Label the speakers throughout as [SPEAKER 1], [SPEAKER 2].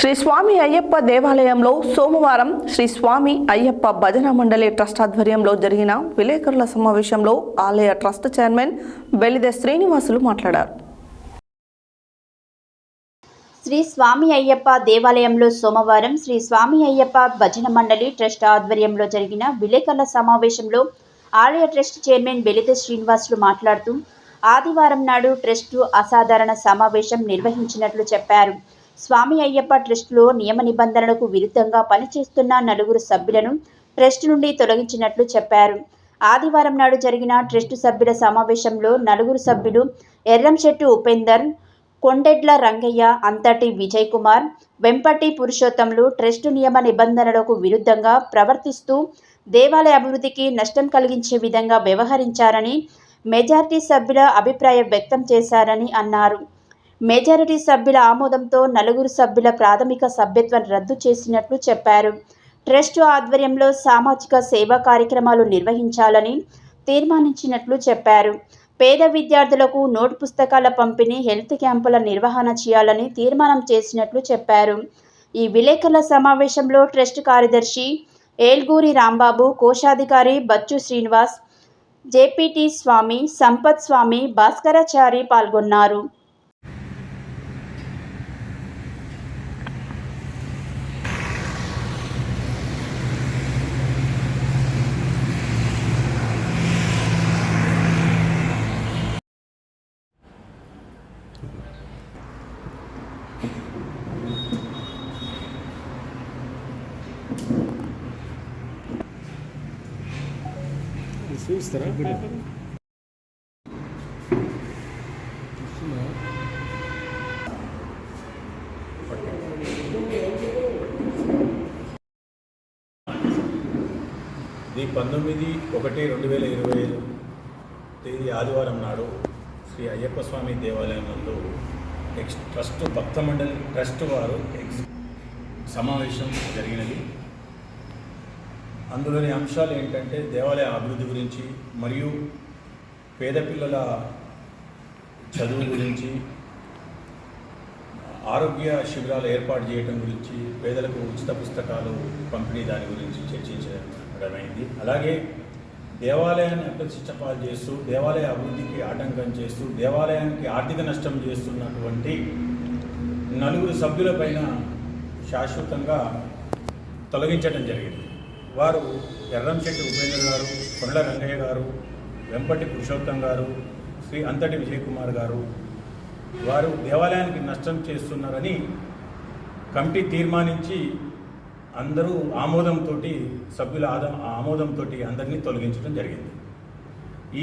[SPEAKER 1] శ్రీ స్వామి అయ్యప్ప దేవాలయంలో సోమవారం శ్రీ స్వామి అయ్యప్ప భజన మండలి ట్రస్ట్ ఆధ్వర్యంలో జరిగిన విలేకరుల సమావేశంలో ఆలయ ట్రస్ట్ చైర్మన్ బెల్లిదే శ్రీనివాసులు మాట్లాడారు.
[SPEAKER 2] శ్రీ స్వామి అయ్యప్ప దేవాలయంలో సోమవారం శ్రీ స్వామి అయ్యప్ప భజన మండలి ట్రస్ట్ ఆధ్వర్యంలో జరిగిన విలేకరుల సమావేశంలో ఆలయ ట్రస్ట్ చైర్మన్ బెలిత శ్రీనివాసులు మాట్లాడుతూ ఆదివారం నాడు ట్రస్టు అసాధారణ సమావేశం నిర్వహించినట్లు చెప్పారు. స్వామి అయ్యప్ప ట్రస్టులో నియమ నిబంధనలకు విరుద్ధంగా పనిచేస్తున్న నలుగురు సభ్యులను ట్రస్ట్ నుండి తొలగించినట్లు చెప్పారు. ఆదివారం నాడు జరిగిన ట్రస్టు సభ్యుల సమావేశంలో నలుగురు సభ్యులు ఎర్రంశెట్టు ఉపేందర్ కొండెడ్ల రంగయ్య అంతటి విజయ్ కుమార్ వెంపటి పురుషోత్తములు ట్రస్టు నియమ నిబంధనలకు విరుద్ధంగా ప్రవర్తిస్తూ దేవాలయ అభివృద్ధికి నష్టం కలిగించే విధంగా వ్యవహరించారని మెజార్టీ సభ్యుల అభిప్రాయం వ్యక్తం చేశారని అన్నారు. మెజారిటీ సభ్యుల ఆమోదంతో నలుగురు సభ్యుల ప్రాథమిక సభ్యత్వం రద్దు చేసినట్లు చెప్పారు. ట్రస్టు ఆధ్వర్యంలో సామాజిక సేవా కార్యక్రమాలు నిర్వహించాలని తీర్మానించినట్లు చెప్పారు. పేద విద్యార్థులకు నోట్ పుస్తకాల పంపిణీ హెల్త్ క్యాంపుల నిర్వహణ చేయాలని తీర్మానం చేసినట్లు చెప్పారు. ఈ విలేకరుల సమావేశంలో ట్రస్ట్ కార్యదర్శి ఏల్గూరి రాంబాబు కోశాధికారి బచ్చు శ్రీనివాస్ జేపీటీ స్వామి సంపత్ స్వామి భాస్కరాచారి పాల్గొన్నారు.
[SPEAKER 3] చూస్తారా?
[SPEAKER 4] ఇది పంతొమ్మిది ఒకటి రెండు వేల ఇరవై ఐదు తేదీ ఆదివారం నాడు శ్రీ అయ్యప్ప స్వామి దేవాలయంలో ఎక్స్ ట్రస్ట్ భక్త మండలి ట్రస్ట్ వారు ఎక్స్ సమావేశం జరిగినది. అందులోని అంశాలు ఏంటంటే దేవాలయ అభివృద్ధి గురించి మరియు పేద పిల్లల చదువు గురించి ఆరోగ్య శిబిరాలు ఏర్పాటు చేయడం గురించి పేదలకు ఉచిత పుస్తకాలు పంపిణీ దాని గురించి చర్చించడమైంది అలాగే దేవాలయాన్ని అప్రతిష్టపాలు చేస్తూ దేవాలయ అభివృద్ధికి ఆటంకం చేస్తూ దేవాలయానికి ఆర్థిక నష్టం చేస్తున్నటువంటి నలుగురు సభ్యులపైన శాశ్వతంగా తొలగించడం జరిగింది. వారు ఎర్రంశెట్టి ఉపేంద్ర గారు కొండల రంగయ్య గారు వెంపటి పురుషోత్తం గారు శ్రీ అంతటి విజయ్ కుమార్ గారు. వారు దేవాలయానికి నష్టం చేస్తున్నారని కమిటీ తీర్మానించి అందరూ ఆమోదంతో సభ్యుల ఆద ఆమోదంతో అందరినీ తొలగించడం జరిగింది.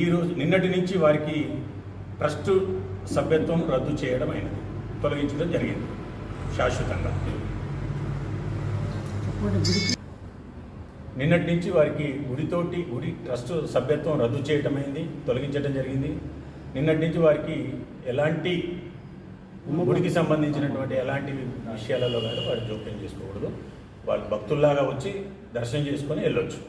[SPEAKER 4] ఈరోజు నిన్నటి నుంచి వారికి ట్రస్ట్ సభ్యత్వం రద్దు చేయడం అయినది. తొలగించడం జరిగింది. శాశ్వతంగా. నిన్నటి నుంచి వారికి గుడితోటి గుడి ట్రస్ట్ సభ్యత్వం రద్దు చేయటమైంది తొలగించడం జరిగింది. నిన్నటి నుంచి వారికి ఎలాంటి గుడికి సంబంధించినటువంటి ఎలాంటి విషయాలలో కానీ వారు జోక్యం చేసుకోకూడదు. వాళ్ళు భక్తుల్లాగా వచ్చి దర్శనం చేసుకొని వెళ్ళొచ్చు.